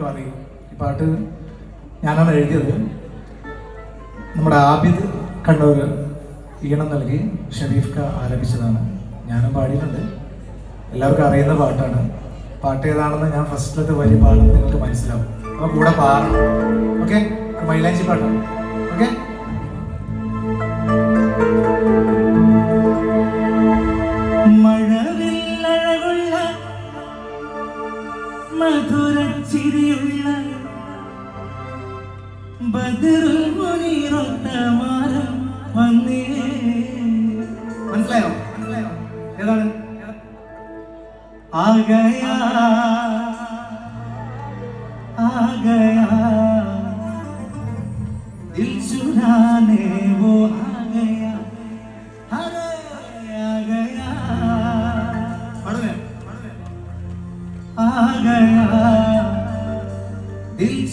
എല്ലാവർക്കും അറിയും ഈ പാട്ട് ഞാനാണ് എഴുതിയത്. നമ്മുടെ ആബിദ് കണ്ണൂർ ഈണം നൽകി ഷരീഫ് ക ആലപിച്ചതാണ്. ഞാനും പാടിയിട്ടുണ്ട്. എല്ലാവർക്കും അറിയുന്ന പാട്ടാണ്. പാട്ട് ഏതാണെന്ന് ഞാൻ ഫസ്റ്റിലത്തെ വരി പാടുന്നത് നിങ്ങൾക്ക് മനസ്സിലാവും. അപ്പോൾ കൂടെ പാടണം. ഓക്കെ മൈലാഞ്ചി പാട്ടാണ്. ഓക്കെ മധുരച്ചിരിയുള്ള ബദറുൽ മുനീറൊട്ടമാരം വന്നേ മനസ്സിലായോ? മനസ്സിലായോ? ഏതാണ്? ആ ഗയാ गया दिल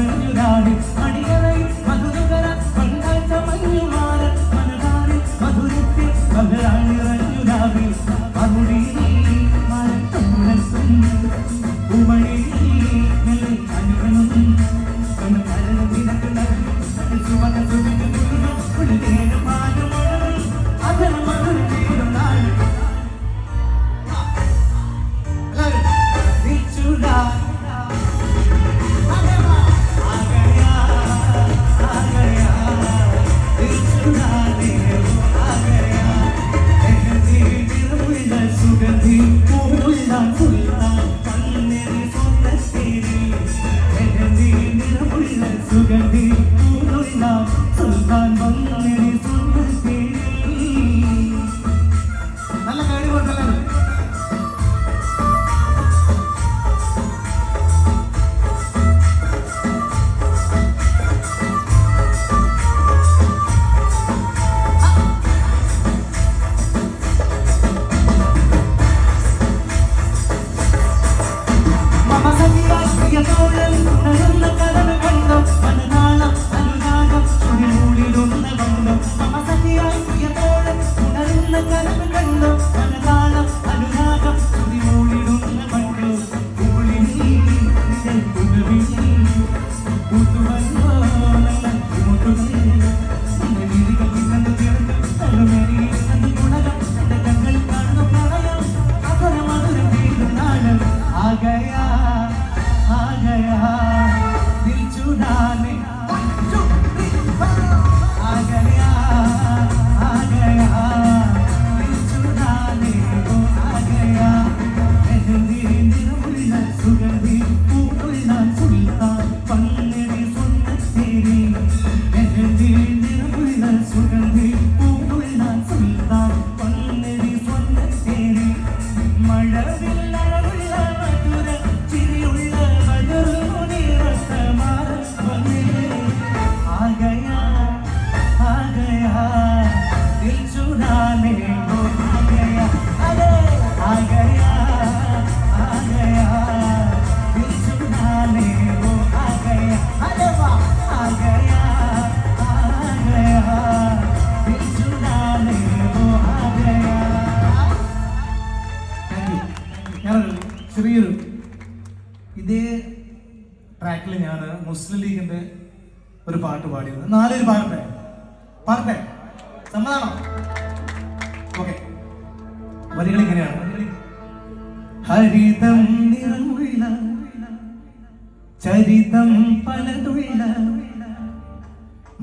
I'm not Adi, เขาลืมเ മുസ്ലിം ലീഗിന്റെ ഒരു പാട്ട് പാടിയത്. നാലിൽ പാടട്ടെ പാടട്ടെ സമ്മതാണോ? ഓക്കെ. വരികൾ ഇങ്ങനെയാണ്. ഹരിതം നിറമുള്ള ചരിതം പലതുള്ള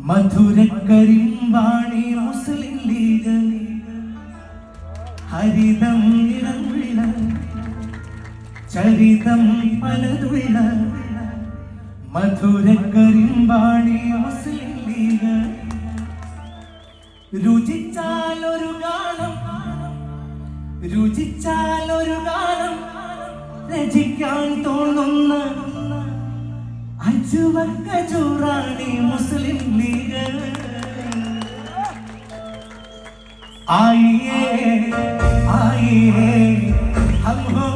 മധുരക്കരിമ്പാണി മുസ്ലിം ലീഗ്. ഹരിതം നിറമുള്ള ചരിതം പലതുള്ള മധുരക്കരിമ്പാണി രുചിച്ചാലൊരു ഗാനം രുചിച്ചാലൊരു ഗാനം രചിക്കാൻ തോന്നുന്ന അജുവക്ക ചൂറാണി മുസ്ലിം ലീഗ് ആയിയേ ആയിയേ ഹം ഹോ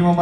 കഴിയുമോ